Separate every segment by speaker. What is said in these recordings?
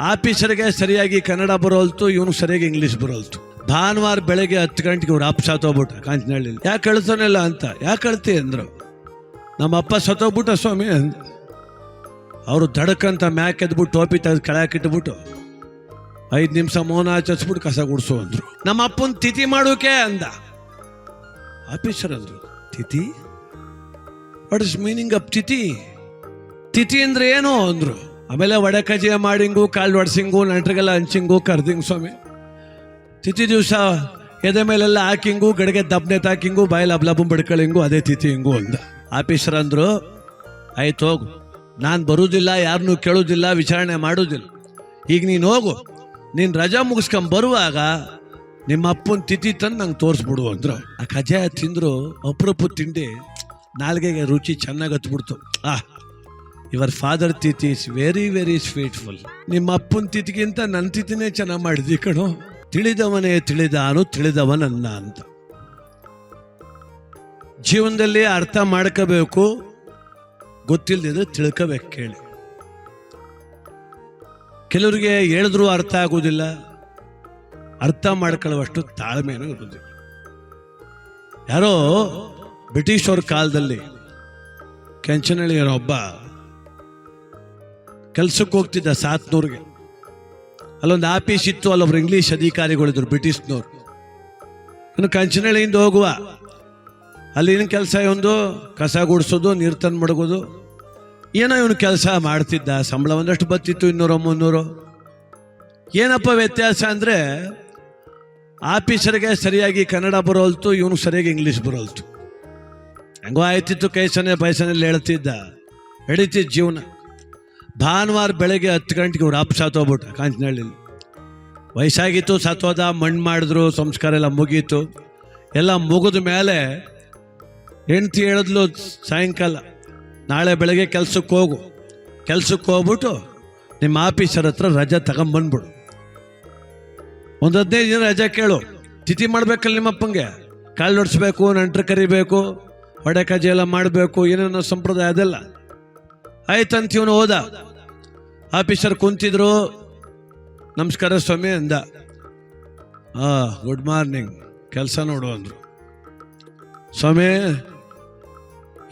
Speaker 1: ಆಫೀಸರ್ಗೆ ಸರಿಯಾಗಿ ಕನ್ನಡ ಬರೋಲ್ತು ಇವನು ಸರಿಯಾಗಿ ಇಂಗ್ಲೀಷ್ ಬರೋಲ್ತು. ಭಾನುವಾರ ಬೆಳಗ್ಗೆ ಹತ್ತು ಗಂಟೆಗೆ ಇವ್ರು ಅಪ್ಪ ಸತ್ತೋಗ್ಬಿಟ್ಟ ಕಾಂಚನಹಳ್ಳಿ ಯಾಕೆ ಕಳ್ಸೋನಿಲ್ಲ ಅಂತ? ಯಾಕೆ ಕಳ್ತಿ ಅಂದರು. ನಮ್ಮ ಅಪ್ಪ ಸತ್ತೋಗ್ಬಿಟ್ಟ ಸ್ವಾಮಿ ಅಂದ. ಅವರು ದಡಕ್ಕಂತ ಮ್ಯಾಕ್ ಎದ್ಬಿಟ್ಟು ಟೋಪಿ ತೆಗೆದು ಕೆಳಕ್ಕೆ ಇಟ್ಬಿಟ್ಟು ಐದು ನಿಮಿಷ ಮೌನ ಆಚರಿಸ್ಬಿಟ್ಟು ಕಸ ಗುಡಿಸು ಅಂದರು. ನಮ್ಮ ಅಪ್ಪನ ತಿಥಿ ಮಾಡೋಕೆ ಅಂದ. ಆಫೀಸರ್ ಅಂದ್ರು, ತಿಥಿ? ವಾಟ್ ಇಸ್ ಮೀನಿಂಗ್ ಅಪ್ ತಿಥಿ? ತಿಥಿ ಅಂದ್ರೆ ಏನು? ಅಂದ್ರು. ಆಮೇಲೆ ಒಡೆ ಕಜಿಯ ಮಾಡಿಂಗು, ಕಾಲು ಒಡ್ಸಿಂಗು, ನಂಟ್ರಿಗೆಲ್ಲ ಹಂಚಿಂಗು, ಕರ್ದಿಂಗ್ ಸ್ವಾಮಿ. ತಿಥಿ ದಿವಸ ಎದೆ ಮೇಲೆಲ್ಲ ಹಾಕಿಂಗು, ಗಡಿಗೆ ದಬ್ನೆ ತಾಕಿಂಗು, ಬಾಯಲ್ಲಿ ಅಬ್ಲಬು ಬಡ್ಕಳಿಂಗು ಅದೇ ತಿಥಿ ಹಿಂಗು ಅಂದ. ಆಫೀಸರ್ ಅಂದರು, ಆಯ್ತು ಹೋಗು. ನಾನು ಬರುವುದಿಲ್ಲ ಯಾರನ್ನೂ ಕೇಳೋದಿಲ್ಲ, ವಿಚಾರಣೆ ಮಾಡೋದಿಲ್ಲ. ಈಗ ನೀನು ಹೋಗು. ನೀನು ರಜಾ ಮುಗಿಸ್ಕೊಂಡು ಬರುವಾಗ ನಿಮ್ಮ ಅಪ್ಪನ ತಿಥಿ ತಂದು ನಂಗೆ ತೋರಿಸ್ಬಿಡು ಅಂದರು. ಆ ಕಜಾಯ ತಿಂದರು ಅಪರೂಪ ತಿಂಡಿ ನಾಲ್ಗೆಗೆ ರುಚಿ ಚೆನ್ನಾಗಿ ಹತ್ಬಿಡ್ತು. ಆ ಯುವರ್ ಫಾದರ್ ತಿಥಿ ಇಸ್ ವೆರಿ ವೆರಿ ಸ್ವೀಟ್ಫುಲ್ ನಿಮ್ಮ ಅಪ್ಪನ ತಿಥಿಗಿಂತ ನನ್ನ ತಿಥಿನೇ ಚೆನ್ನಾಗಿ ಮಾಡಿದ್ವಿ ಕಣೋ. ತಿಳಿದವನೇ ತಿಳಿದಾನು, ತಿಳಿದವನನ್ನ ಅಂತ. ಜೀವನದಲ್ಲಿ ಅರ್ಥ ಮಾಡ್ಕೋಬೇಕು ಗೊತ್ತಿಲ್ಲದಿದ್ರೆ ತಿಳ್ಕೋಬೇಕು ಕೇಳಿ. ಕೆಲವರಿಗೆ ಹೇಳಿದ್ರು ಅರ್ಥ ಆಗೋದಿಲ್ಲ, ಅರ್ಥ ಮಾಡ್ಕೊಳ್ಳುವಷ್ಟು ತಾಳ್ಮೆನೂ ಇರೋದಿಲ್ಲ. ಯಾರೋ ಬ್ರಿಟಿಷ್ ಕಾಲದಲ್ಲಿ ಕೆಂಚನಹಳ್ಳಿಯರ ಒಬ್ಬ ಕೆಲ್ಸಕ್ಕೆ ಹೋಗ್ತಿದ್ದ ಸಾತ್ನೂರ್ಗೆ. ಅಲ್ಲೊಂದು ಆಫೀಸ್ ಇತ್ತು, ಅಲ್ಲೊಬ್ರು ಇಂಗ್ಲೀಷ್ ಅಧಿಕಾರಿಗಳಿದ್ರು, ಬ್ರಿಟಿಷ್ನವ್ರು. ಇನ್ನು ಕಂಚನಹಳ್ಳಿಯಿಂದ ಹೋಗುವ. ಅಲ್ಲಿ ಏನು ಕೆಲಸ ಒಂದು ಕಸ ಗುಡಿಸೋದು, ನೀರು ತಂದು ಮಡಗೋದು. ಏನೋ ಇವನು ಕೆಲಸ ಮಾಡ್ತಿದ್ದ. ಸಂಬಳ ಒಂದಷ್ಟು ಬತ್ತಿತ್ತು ಇನ್ನೂರು ಮುನ್ನೂರು. ಏನಪ್ಪ ವ್ಯತ್ಯಾಸ ಅಂದರೆ, ಆಫೀಸರ್ಗೆ ಸರಿಯಾಗಿ ಕನ್ನಡ ಬರೋಲ್ತು ಇವನು ಸರಿಯಾಗಿ ಇಂಗ್ಲೀಷ್ ಬರೋಲ್ತು. ಹೆಂಗೋ ಆಯ್ತಿತ್ತು ಕೈಸನೆ ಬಯಸನೆಲ್ಲ ಹೇಳ್ತಿದ್ದ ಹಿಡಿತಿದ್ದ ಜೀವನ. ಭಾನುವಾರ ಬೆಳಗ್ಗೆ ಹತ್ತು ಗಂಟೆಗೆ ಅವ್ರು ಅಪ್ಪ ಸತ್ತೋಗ್ಬಿಟ್ಟ ಕಾಂಚನಹಳ್ಳಿಲಿ. ವಯಸ್ಸಾಗಿತ್ತು ಸತ್ತೋದ ಮಣ್ಣು ಮಾಡಿದ್ರು, ಸಂಸ್ಕಾರ ಎಲ್ಲ ಮುಗೀತು. ಎಲ್ಲ ಮುಗಿದ ಮೇಲೆ ಹೆಂಡ್ತಿ ಹೇಳಿದ್ಲು, ಸಾಯಂಕಾಲ, ನಾಳೆ ಬೆಳಗ್ಗೆ ಕೆಲ್ಸಕ್ಕೆ ಹೋಗು. ಕೆಲ್ಸಕ್ಕೆ ಹೋಗ್ಬಿಟ್ಟು ನಿಮ್ಮ ಆಫೀಸರ್ ಹತ್ರ ರಜೆ ತಗೊಂಬಂದ್ಬಿಡು. ಒಂದು ಹದಿನೈದು ದಿನ ರಜೆ ಕೇಳು. ತಿಥಿ ಮಾಡ್ಬೇಕಲ್ಲ ನಿಮ್ಮಪ್ಪಂಗೆ? ಕಾಲು ನಡೆಸ್ಬೇಕು ನಂಟ್ರು ಕರಿಬೇಕು ಹೊಡೆ ಕಜೆ ಎಲ್ಲ ಮಾಡಬೇಕು, ಏನೇನೋ ಸಂಪ್ರದಾಯ ಅದೆಲ್ಲ. ಆಯ್ತಂತ ಇವನು ಹೋದ. ಆಫೀಸರ್ ಕುಂತಿದ್ರು. ನಮಸ್ಕಾರ ಸ್ವಾಮಿ ಅಂದ. ಆ ಗುಡ್ ಮಾರ್ನಿಂಗ್ ಕೆಲಸ ನೋಡು ಅಂದ್ರು. ಸ್ವಾಮಿ,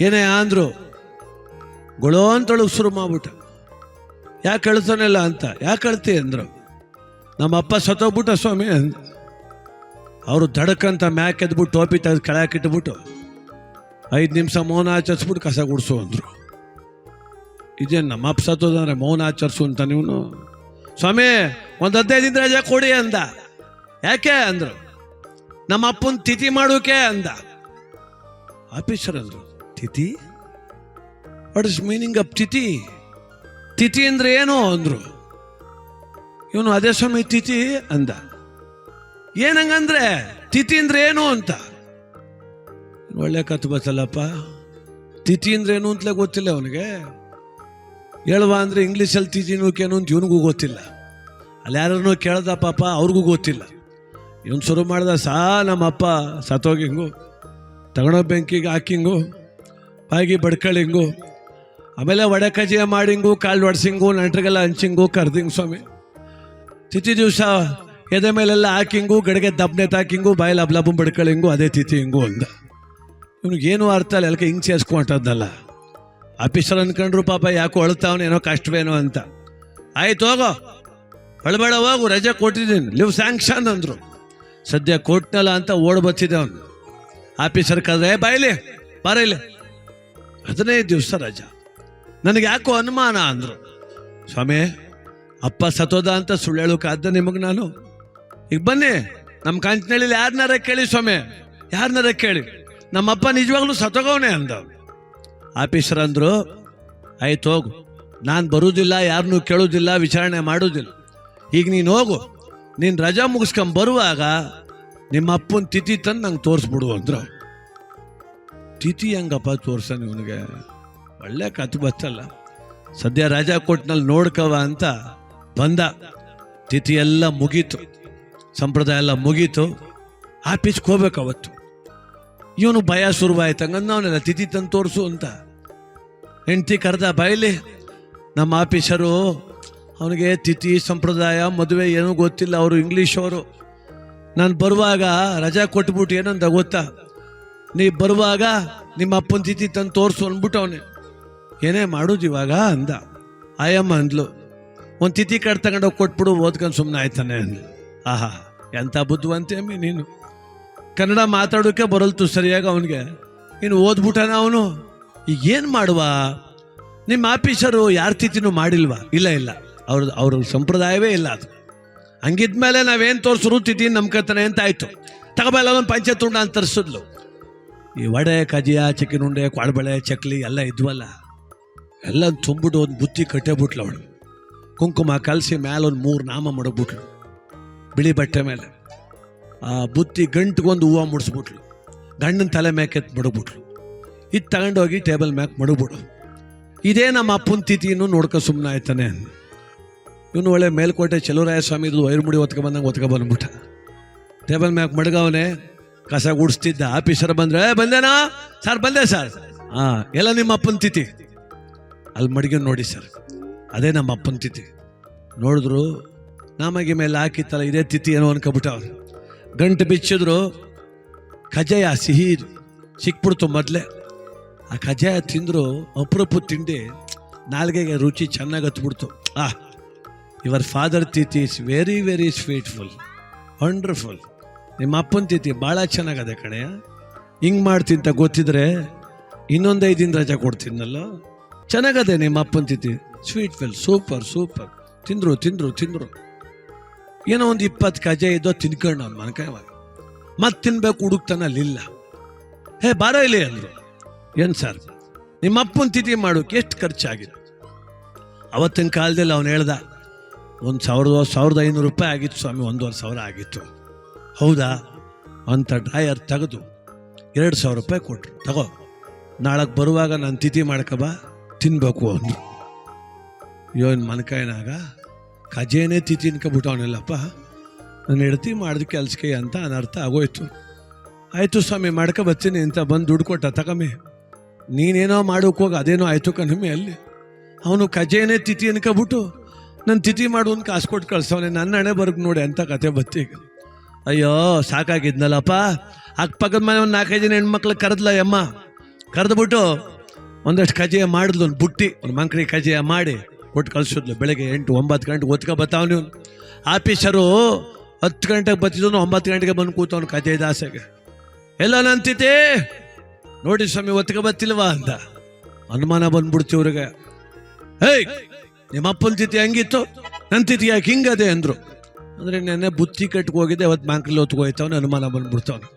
Speaker 1: ಏನೇ ಅಂದರು? ಗೊಳೋ ಅಂತೊಳಗೆ ಶುರು ಮಾಡ್ಬಿಟ್ಟ ಯಾಕೆ ಅಳ್ತಾನೆಲ್ಲ ಅಂತ? ಯಾಕೆ ಹೇಳ್ತಿ ಅಂದ್ರು? ನಮ್ಮ ಅಪ್ಪ ಸತ್ತೋಗ್ಬಿಟ್ಟ ಸ್ವಾಮಿ ಅಂದ. ಅವರು ದಡಕ್ಕಂತ ಮ್ಯಾಕ್ ಎದ್ಬಿಟ್ಟು ಟೋಪಿ ತೆಗೆದು ಕೆಳಕ್ಕೆ ಇಟ್ಬಿಟ್ಟು ಐದು ನಿಮಿಷ ಮೌನ ಆಚರಿಸ್ಬಿಟ್ಟು ಕಸ ಗುಡಿಸು ಅಂದ್ರು. ಇದೇನು ನಮ್ಮ ಅಪ್ಪ ಸತ್ತೋದಂದ್ರೆ ಮೌನ ಆಚರಿಸು ಅಂತ ನೀವು ಸ್ವಾಮಿ, ಒಂದು ಹದಿನೈದು ದಿನ ರಜೆ ಕೊಡಿ ಅಂದ. ಯಾಕೆ ಅಂದ್ರು? ನಮ್ಮ ಅಪ್ಪನ ತಿಥಿ ಮಾಡೋಕೆ ಅಂದ. ಆಫೀಸರ್ ಅಂದ್ರು. ತಿಥಿ? ವಾಟ್ ಇಸ್ ಮೀನಿಂಗ್ ಅಪ್ ತಿಥಿ? ತಿಥಿ ಅಂದ್ರೆ ಏನು ಅಂದ್ರು? ಇವನು ಅದೇ ಸ್ವಾಮಿ ತಿಥಿ ಅಂದ. ಏನಂಗಂದ್ರೆ ತಿಥಿ ಅಂದ್ರೆ ಏನು ಅಂತ? ಒಳ್ಳೆ ಕತ್ತು ಬತ್ತಲ್ಲಪ್ಪ ತಿಥಿ ಅಂದ್ರೆ ಏನು ಅಂತಲೇ ಗೊತ್ತಿಲ್ಲ ಅವನಿಗೆ. ಹೇಳುವ ಅಂದ್ರೆ ಇಂಗ್ಲೀಷಲ್ಲಿ ತಿಥಿ ನೂಕೇನು ಅಂತ ಇವನಿಗೂ ಗೊತ್ತಿಲ್ಲ. ಅಲ್ಲಿ ಯಾರನ್ನೂ ಕೇಳ್ದ ಪಾಪ ಅವ್ರಿಗೂ ಗೊತ್ತಿಲ್ಲ. ಇವನು ಶುರು ಮಾಡ್ದ ಸಾ ನಮ್ಮಪ್ಪ ಸತ್ತೋಗಿಂಗು ತಗೊಂಡೋ ಬೆಂಕಿಗೆ ಹಾಕಿಂಗು, ಬಾಯಿಗೆ ಬಡ್ಕಳಿಂಗು, ಆಮೇಲೆ ವಡೆ ಕಜಿಯ ಮಾಡಿಂಗು, ಕಾಲು ಒಡ್ಸಿಂಗು, ನಂಟ್ರಿಗೆಲ್ಲ ಹಂಚಿಂಗು, ಕರ್ದಿಂಗ್ ಸ್ವಾಮಿ. ತಿಥಿ ದಿವಸ ಎದೆ ಮೇಲೆಲ್ಲ ಹಾಕಿಂಗು, ಗಡಿಗೆ ದಬ್ನೆ ತಾಕಿಂಗು ಬಾಯಲ್ಲಿ ಅಬ್ಲಬು ಬಡ್ಕಳಿಂಗು, ಅದೇ ತಿಥಿ ಹಿಂಗು ಅಂದ. ಇವನಿಗೇನು ಅರ್ಥ ಇಲ್ಲ ಎಲ್ಲಕ್ಕೆ ಹಿಂಗೆ ಸೇರಿಸ್ಕೊಂಟದ್ದಲ್ಲ ಆಫೀಸರ್ ಅನ್ಕೊಂಡ್ರು ಪಾಪ ಯಾಕೋ ಅಳ್ತಾವನೇನೋ ಕಷ್ಟವೇನೋ ಅಂತ. ಆಯ್ತು, ಹೋಗೋ. ಅಳಬೇಡ ಹೋಗು, ರಜೆ ಕೊಟ್ಟಿದ್ದೀನಿ. ಲಿವ್ ಸ್ಯಾಂಕ್ಷನ್ ಅಂದರು. ಸದ್ಯ ಕೊಟ್ಟನಲ್ಲ ಅಂತ ಓಡ್ ಅವನು. ಆಫೀಸರ್ ಕರೆದ್ರೆ ಬಾಯಿಲಿ, ಬಾರೈಲಿ. ಹದಿನೈದು ದಿವಸ ರಜಾ. ನನಗೆ ಯಾಕೋ ಅನುಮಾನ ಅಂದರು. ಸ್ವಾಮಿ, ಅಪ್ಪ ಸತೋದ ಅಂತ ಸುಳ್ಳು ಹೇಳೋಕಾದ್ದ ನಿಮಗೆ ನಾನು? ಈಗ ಬನ್ನಿ ನಮ್ಮ ಕಾಂಚನಹಳ್ಳಿಲಿ ಯಾರನ್ನಾರ ಕೇಳಿ ಸ್ವಾಮಿ. ಯಾರನ್ನಾರ ಕೇಳಿ. ನಮ್ಮಪ್ಪ ನಿಜವಾಗ್ಲೂ ಸತೋಗವನೇ ಅಂದ ಆಫೀಸರ್ ಅಂದರು, ಆಯ್ತು ಹೋಗು. ನಾನು ಬರುವುದಿಲ್ಲ ಯಾರನ್ನೂ ಕೇಳೋದಿಲ್ಲ, ವಿಚಾರಣೆ ಮಾಡೋದಿಲ್ಲ. ಈಗ ನೀನು ಹೋಗು. ನೀನು ರಜಾ ಮುಗಿಸ್ಕೊಂಡು ಬರುವಾಗ ನಿಮ್ಮ ಅಪ್ಪನ ತಿಥಿ ತಂದು ನಂಗೆ ತೋರಿಸ್ಬಿಡು ಅಂದ್ರೆ. ತಿಥಿ ಹೆಂಗಪ್ಪ ತೋರ್ಸೋಣ ಇವನಿಗೆ? ಒಳ್ಳೆ ಕತ್ತು ಬತ್ತಲ್ಲ ಸದ್ಯ ರಜಾ ಕೊಟ್ನಲ್ಲಿ ನೋಡ್ಕವ ಅಂತ ಬಂದ. ತಿಥಿ ಎಲ್ಲ ಮುಗೀತು. ಸಂಪ್ರದಾಯ ಎಲ್ಲ ಮುಗೀತು. ಆಫೀಸ್ಗೆ ಹೋಗ್ಬೇಕು ಅವತ್ತು. ಇವನು ಭಯ ಶುರುವಾಯ್ತು. ಹಂಗಂದ ಅವನೆಲ್ಲ ತಿಥಿ ತಂದು ತೋರಿಸು ಅಂತ. ಹೆಂಡತಿ ಕರೆದ ಬಾಯಲ್ಲಿ ನಮ್ಮ ಆಫೀಸರು, ಅವನಿಗೆ ತಿಥಿ, ಸಂಪ್ರದಾಯ, ಮದುವೆ ಏನೂ ಗೊತ್ತಿಲ್ಲ. ಅವರು ಇಂಗ್ಲೀಷ್ ಅವರು ನಾನು ಬರುವಾಗ ರಜಾ ಕೊಟ್ಬಿಟ್ಟು ಏನಂತ ಗೊತ್ತಾ? ನೀ ಬರುವಾಗ ನಿಮ್ಮ ಅಪ್ಪನ ತಿಥಿ ತಂದು ತೋರಿಸು ಅಂದ್ಬಿಟ್ಟು ಅವನೇ. ಏನೇ ಮಾಡೋದು ಇವಾಗ? ಅಂದ. ಆಯಮ್ಮ ಅಂದ್ಲು. ಒಂದು ತಿಥಿ ಕಾರ್ಡ್ ತಗೊಂಡೋಗಿ ಕೊಟ್ಬಿಡು, ಓದ್ಕೊಂಡು ಸುಮ್ಮನೆ ಆಯ್ತಾನೆ ಅಂದ್ಲು. ಆಹಾ ಎಂಥ ಬುದ್ಧಿವಂತೆ ಅಮ್ಮಿ ನೀನು. ಕನ್ನಡ ಮಾತಾಡೋಕೆ ಬರಲ್ತು ಸರಿಯಾಗಿ ಅವನಿಗೆ. ಇನ್ನು ಓದ್ಬಿಟ್ಟಾನ ಅವನು. ಈಗ ಏನು ಮಾಡುವ? ನಿಮ್ಮ ಆಫೀಸರು ಯಾರ ತಿಥಿನೂ ಮಾಡಿಲ್ವಾ? ಇಲ್ಲ ಇಲ್ಲ. ಅವ್ರ ಅವ್ರ ಸಂಪ್ರದಾಯವೇ ಇಲ್ಲ ಅದು. ಹಂಗಿದ್ಮೇಲೆ ನಾವೇನು ತೋರಿಸ್ರು ತಿಥಿ ಕತ್ತನೆ ಅಂತ ಆಯಿತು. ತಗೋಬಲ್ಲ, ಒಂದು ಪಂಚಾಯತ್ ಅಂತ ತರಿಸಿದ್ಲು. ಈ ವಡೆ ಕಜಿಯ ಚಿಕನ್ ಉಂಡೆ ಕೊಳಬಳೆ ಚಕ್ಲಿ ಎಲ್ಲ ಇದ್ವಲ್ಲ. ಎಲ್ಲ ತುಂಬಿಟ್ಟು ಒಂದು ಬುತ್ತಿ ಕಟ್ಟೇಬಿಟ್ಲು ಅವಳು. ಕುಂಕುಮ ಕಲಸಿ ಮೇಲೆ ಒಂದು ಮೂರು ನಾಮ ಮಡಗ್ಬಿಟ್ಲು ಬಿಳಿ ಬಟ್ಟೆ ಮೇಲೆ. ಆ ಬುತ್ತಿ ಗಂಟ್ಗೊಂದು ಹೂವು ಮುಡಿಸ್ಬಿಟ್ಲು. ಗಂಡನ ತಲೆ ಮ್ಯಾಕೆತ್ ಮಡಗ್ಬಿಟ್ಲು. ಇದು ತಗೊಂಡೋಗಿ ಟೇಬಲ್ ಮ್ಯಾಕ್ ಮಡಗ್ಬಿಡು. ಇದೇ ನಮ್ಮ ಅಪ್ಪನ ತಿಥಿಯನ್ನು ನೋಡ್ಕೊ ಸುಮ್ಮನೆ ಆಯ್ತಾನೆ ಇವನು ಒಳ್ಳೆ ಮೇಲ್ಕೋಟೆ ಚಲುವರಾಯ ಸ್ವಾಮಿದು ವೈರ್ಮುಡಿ ಒತ್ಕೊ ಬಂದಂಗೆ ಒತ್ಕೊ ಬಂದ್ಬಿಟ್ಟ. ಟೇಬಲ್ ಮ್ಯಾಕ್ ಮಡಗವನೆ ಕಸ ಗುಡಿಸ್ತಿದ್ದ ಆಫೀಸರ್ ಬಂದ್ರೆ "ಏ, ಬಂದೇನಾ? ಸರ್ ಬಂದೆ ಸರ್. ಹಾಂ ಎಲ್ಲ ನಿಮ್ಮ ಅಪ್ಪನ ತಿಥಿ. ಅಲ್ಲಿ ಮಡಿಗೆ ನೋಡಿ ಸರ್ ಅದೇ ನಮ್ಮ ಅಪ್ಪನ ತಿಥಿ. ನೋಡಿದ್ರು ನಮಗೆ ಮೇಲೆ ಹಾಕಿತ್ತಲ್ಲ ಇದೇ ತಿಥಿ ಏನೋ ಅನ್ಕೋಬಿಟ್ಟ ಅವ್ರು ಗಂಟು ಬಿಚ್ಚಿದ್ರು. ಕಜಾಯ ಸಿಹಿ ಸಿಕ್ಬಿಡ್ತು ಮೊದಲೇ. ಆ ಕಜಾಯ ತಿಂದರು ಅಪರೂಪ ತಿಂಡಿ ನಾಲ್ಗೆಗೆ ರುಚಿ ಚೆನ್ನಾಗಿ ಹತ್ಬಿಡ್ತು. ಆ ಯುವರ್ ಫಾದರ್ ತಿಥಿ is very very sweetful wonderful ನಿಮ್ಮ ಅಪ್ಪನ ತಿಥಿ ಭಾಳ ಚೆನ್ನಾಗದೆ ಕಣೆಯ ಹಿಂಗೆ ಮಾಡ್ತಿಂತ ಗೊತ್ತಿದ್ರೆ ಇನ್ನೊಂದು ಐದು ದಿನ ರಜೆ ಕೊಡ್ತೀನಲ್ಲ. ಚೆನ್ನಾಗದೆ ನಿಮ್ಮ ಅಪ್ಪನ ತಿಥಿ. ಸ್ವೀಟ್ಫುಲ್ ಸೂಪರ್ ಸೂಪರ್ ತಿಂದರು ತಿಂದರು, ತಿಂದ್ರು. ಏನೋ ಒಂದು ಇಪ್ಪತ್ತು ಕಜೆ ಇದ್ದೋ ತಿನ್ಕೊಂಡು ಅವ್ನು ಮನಕಾಯವಾಗ ಮತ್ತೆ ತಿನ್ಬೇಕು ಹುಡುಕ್ತಾನ ಅಲ್ಲಿಲ್ಲ. ಹೇ, ಬಾರ ಇಲ್ಲಿ ಅಂದರು. ಏನು ಸರ್ ನಿಮ್ಮ ಅಪ್ಪನ ತಿಥಿ ಮಾಡೋಕೆ ಎಷ್ಟು ಖರ್ಚಾಗಿದೆ? ಅವತ್ತಿನ ಕಾಲದಲ್ಲಿ ಅವನು ಹೇಳ್ದ, ಒಂದು ಸಾವಿರದ ಸಾವಿರದ ಐನೂರು ರೂಪಾಯಿ ಆಗಿತ್ತು ಸ್ವಾಮಿ, ಒಂದೂವರೆ ಸಾವಿರ ಆಗಿತ್ತು. ಹೌದಾ? ಅಂತ ಡ್ರಾಯರ್ ತೆಗೆದು ಎರಡು ಸಾವಿರ ರೂಪಾಯಿ ಕೊಟ್ರು. ತಗೋ ನಾಳಕ್ಕೆ ಬರುವಾಗ ನಾನು ತಿಥಿ ಮಾಡ್ಕಬಾ, ತಿನ್ಬೇಕು ಅಂದರು. ಇವನ್ ಮನಕಾಯನಾಗ ಕಜೇನೆ ತಿಥಿ ತಿನ್ಕೊಬಿಟ್ಟವನಲ್ಲಪ್ಪ ನನ್ನ ಹೆಡ್ತಿ ಮಾಡಿದ ಕೆಲ್ಸಕ್ಕೆ ಅಂತ ಅನರ್ಥ ಆಗೋಯ್ತು. ಆಯಿತು ಸ್ವಾಮಿ, ಮಾಡ್ಕೊ ಬರ್ತೀನಿ ಅಂತ ಬಂದು ದುಡ್ಡು ಕೊಟ್ಟ, ತಗಮ್ಮಿ. ನೀನೇನೋ ಮಾಡೋಕೆ ಹೋಗಿ, ಅದೇನೋ ಆಯಿತು ಕಣಮ್ಮಿ ಅಲ್ಲಿ ಅವನು ಖಜೇನೆ ತಿಥಿ ಅನ್ಕೊಬಿಟ್ಟು ನನ್ನ ತಿಥಿ ಮಾಡು ಅಂತ ಕಾಸು ಕೊಟ್ಟು ಕಳ್ಸವನೆ, ನನ್ನ ಹಣೆ ಬರ್ಗೆ ನೋಡಿ ಅಂತ ಕತೆ ಬತ್ತೀಗ ಅಯ್ಯೋ, ಸಾಕಾಗಿದ್ನಲ್ಲಪ್ಪ. ಅಕ್ಕಪಕ್ಕದ ಮನೆ ಒಂದು ನಾಲ್ಕೈದು ಜನ ಹೆಣ್ಮಕ್ಳು ಕರೆದ್ಲ ಯಮ್ಮ. ಕರೆದ್ಬಿಟ್ಟು ಒಂದಷ್ಟು ಕಜೆಯ ಮಾಡಿದ್ಲು, ಒಂದು ಬುಟ್ಟಿ, ಒಂದು ಮಂಕ್ರಿ ಕಜಾಯ ಮಾಡಿ. ಕೊಟ್ಟು ಕಳ್ಸಿದ್ಲು. ಬೆಳಗ್ಗೆ ಎಂಟು, ಒಂಬತ್ತು ಗಂಟೆಗೆ ಒತ್ಕೊ ಬರ್ತಾವನು ಆಫೀಸರು ಹತ್ತು ಗಂಟೆಗೆ ಬರ್ತಿದ್ದು ಒಂಬತ್ತು ಗಂಟೆಗೆ ಬಂದು ಕೂತವನು ಕತೆ ದಾಸೆಗೆ. ಎಲ್ಲ ನಂತಿತೆ? ನೋಡಿ ಸ್ವಾಮಿ ಒತ್ಕ ಬತ್ತಿಲ್ವಾ ಅಂತ. ಅನುಮಾನ ಬಂದ್ಬಿಡ್ತಿ ಇವ್ರಿಗೆ. ಹೇಯ್ ನಿಮ್ಮ ಅಪ್ಪನ ತಿಥಿ ಹೆಂಗಿತ್ತು? ನನ್ನ ತಿಥಿ ಯಾಕೆ ಹಿಂಗದೆ ಅಂದರು. ಅಂದರೆ ನೆನ್ನೆ ಬುತ್ತಿ ಕಟ್ಟಿಗೆ ಹೋಗಿದ್ದೆ ಅವತ್ತು ಬ್ಯಾಂಕಲ್ಲಿ ಹೊತ್ಕೋಯ್ತವನು ಅನುಮಾನ ಬಂದ್ಬಿಡ್ತಾವನು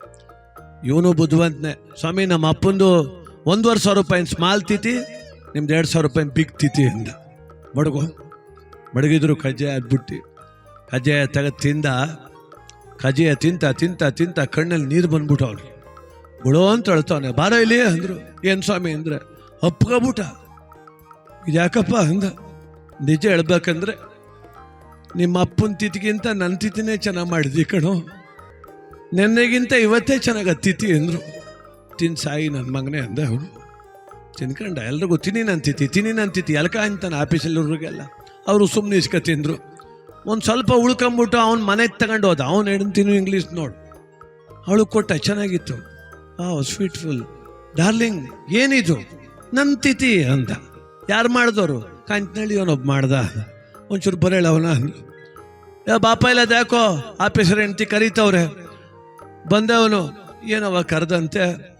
Speaker 1: ಇವನು ಬುದ್ಧಿವಂತನೆ. ಸ್ವಾಮಿ, ನಮ್ಮ ಅಪ್ಪಂದು ಒಂದೂವರೆ ಸಾವಿರ ರೂಪಾಯಿ ಸ್ಮಾಲ್ ತಿಥಿ, ನಿಮ್ದು ಎರಡು ಸಾವಿರ ರೂಪಾಯಿ ಬಿಗ್ ತಿಥಿ ಅಂದ. ಮಡಗು, ಮಡಗಿದ್ರು ಕಜ್ಜಾಯ ಅದ್ಬಿಟ್ಟು. ಕಜ್ಜಾಯ ತೆಗೆದು ತಿಂದ, ಕಜ್ಜಾಯ ತಿಂತ ತಿಂತ ತಿಂತ ಕಣ್ಣಲ್ಲಿ ನೀರು ಬಂದ್ಬಿಟ್ಟು ಅವ್ರು. ಬಿಡೋ ಅಂತ ಹೇಳ್ತಾವನೆ ಬಾರ ಇಲ್ಲಿ ಅಂದರು. ಏನು ಸ್ವಾಮಿ ಅಂದ್ರೆ ಅಪ್ಕೊಬಿಟ ಯಾಕಪ್ಪ ಅಂದ. ನಿಜ ಹೇಳ್ಬೇಕಂದ್ರೆ, ನಿಮ್ಮ ಅಪ್ಪನ ತಿಥಿಗಿಂತ ನನ್ನ ತಿಥಿನೇ ಚೆನ್ನಾಗಿ ಮಾಡಿದ್ವಿ ಕಣೋ. ನೆನ್ನೆಗಿಂತ ಇವತ್ತೇ ಚೆನ್ನಾಗಿ ಅತಿಥಿ ಅಂದರು. ತಿನ್ ಸಾಯಿ ನನ್ನ ಮಗನೇ ಅಂದ ಅವನು. ತಿನ್ಕಂಡ. ಎಲ್ರಿಗೂ ತಿನ್ನಿ ನನ್ನ ತಿಥಿ ತಿನ್ನಿ ನನ್ನ ತಿಥಿ ಎಲ್ಕ ಅಂತಾನೆ ಆಫೀಸಲ್ಲಿರೋರಿಗೆಲ್ಲ ಅವರು ಸುಮ್ಮನೆ ಇಸ್ಕ ತಿಂದರು. ಒಂದು ಸ್ವಲ್ಪ ಉಳ್ಕೊಂಬಿಟ್ಟು ಅವ್ನು ಮನೆಗೆ ತಗೊಂಡು ಹೋದ. ಅವ್ನು ಹೇಳ್ತೀನಿ ಇಂಗ್ಲೀಷ್ ನೋಡು. ಅವಳು ಕೊಟ್ಟ, ಚೆನ್ನಾಗಿತ್ತು. ಆ ಸ್ವೀಟ್ಫುಲ್ ಡಾರ್ಲಿಂಗ್ ಏನಿದು? ನನ್ನ ಅಂತ. ಯಾರು ಮಾಡಿದವರು ಕಾಂತನಳ್ಳಿ ಅವನೊಬ್ಬ ಮಾಡ್ದ. ಒಂಚೂರು ಬರೇಳ ಅವನ. ಯಾ ಬಾಪ ಇಲ್ಲ ಯಾಕೋ ಆಫೀಸರ್ ಹೆಂಡ್ತಿ ಕರೀತವ್ರೆ. ಬಂದವನು. ಏನವ ಕರೆದಂತೆ?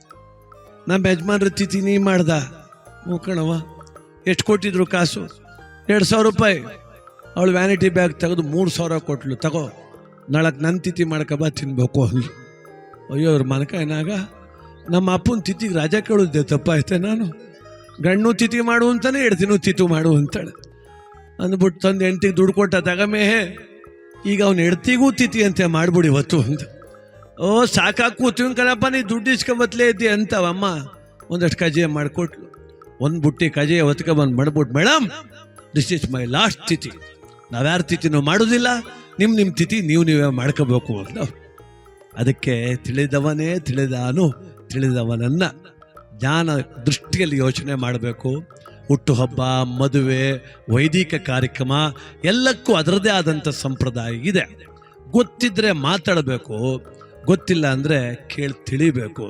Speaker 1: ನಮ್ಮ ಯಜಮಾನ್ರ ತಿಥಿ ನೀ ಮಾಡ್ದ. ಕಣವ ಎಷ್ಟು ಕೊಟ್ಟಿದ್ರು ಕಾಸು? ಎರಡು ಸಾವಿರ ರೂಪಾಯಿ. ಅವಳು ವ್ಯಾನಿಟಿ ಬ್ಯಾಗ್ ತೆಗೆದು ಮೂರು ಸಾವಿರ ಕೊಟ್ಲು. ತಗೋ ನಾಳಕ್ಕೆ ನನ್ನ ತಿಥಿ ಮಾಡ್ಕೊಬ ತಿನ್ಬೇಕು ಅಂದ್ಲು ಅಯ್ಯೋ ಅವ್ರ ಮನಕ ಏನಾಗ ನಮ್ಮ ಅಪ್ಪನ ತಿಥಿಗೆ ರಜೆ ಕೇಳಿದ್ದೆ ತಪ್ಪಾಯ್ತೆ ನಾನು? ಗಣ್ಣು ತಿಥಿ ಮಾಡು ಅಂತಾನೆ ಹೇಳ್ತೀನು ತಿಥಿ ಮಾಡು ಅಂತಾಳೆ. ಅಂದ್ಬಿಟ್ಟು ತಂದು ಹೆಂಡ್ತಿಗೆ ದುಡ್ಡು ಕೊಟ್ಟ ತಗಮೇ. ಈಗ ಅವ್ನು ಹೆಡ್ತಿಗೂ ತಿಥಿ ಅಂತೆ ಮಾಡ್ಬಿಡಿ ಇವತ್ತು ಅಂತ ಓ, ಸಾಕಾಗಿ ಕೂತೀವಿ ಕಣಪ್ಪ, ನೀ ದುಡ್ಡು ಇಸ್ಕೊಂಬತ್ಲೇ ಇದ್ದಿ ಅಂತವಮ್ಮ. ಒಂದಷ್ಟು ಕಜೆ ಮಾಡಿಕೊಟ್ಲು. ಒಂದು ಬುಟ್ಟಿ ಕಜೆ ಹೊತ್ಕೊ ಬಂದು ಮಾಡ್ಬಿಟ್ಟು madam this is my last ತಿಥಿ. ನಾವ್ಯಾರ ತಿಥಿನೂ ಮಾಡೋದಿಲ್ಲ. ನಿಮ್ಮ ನಿಮ್ಮ ತಿಥಿ ನೀವು ನೀವೇ ಮಾಡ್ಕೋಬೇಕು ಅಂತ. ಅದಕ್ಕೆ ತಿಳಿದವನೇ ತಿಳಿದಾನು, ತಿಳಿದವನನ್ನು. ಜ್ಞಾನ ದೃಷ್ಟಿಯಲ್ಲಿ ಯೋಚನೆ ಮಾಡಬೇಕು. ಹುಟ್ಟುಹಬ್ಬ, ಮದುವೆ, ವೈದಿಕ ಕಾರ್ಯಕ್ರಮ, ಎಲ್ಲಕ್ಕೂ ಅದರದೇ ಆದಂಥ ಸಂಪ್ರದಾಯ ಇದೆ. ಗೊತ್ತಿದ್ರೆ ಮಾತಾಡಬೇಕು. ಗೊತ್ತಿಲ್ಲ ಅಂದರೆ ಕೇಳಿ ತಿಳಿಬೇಕು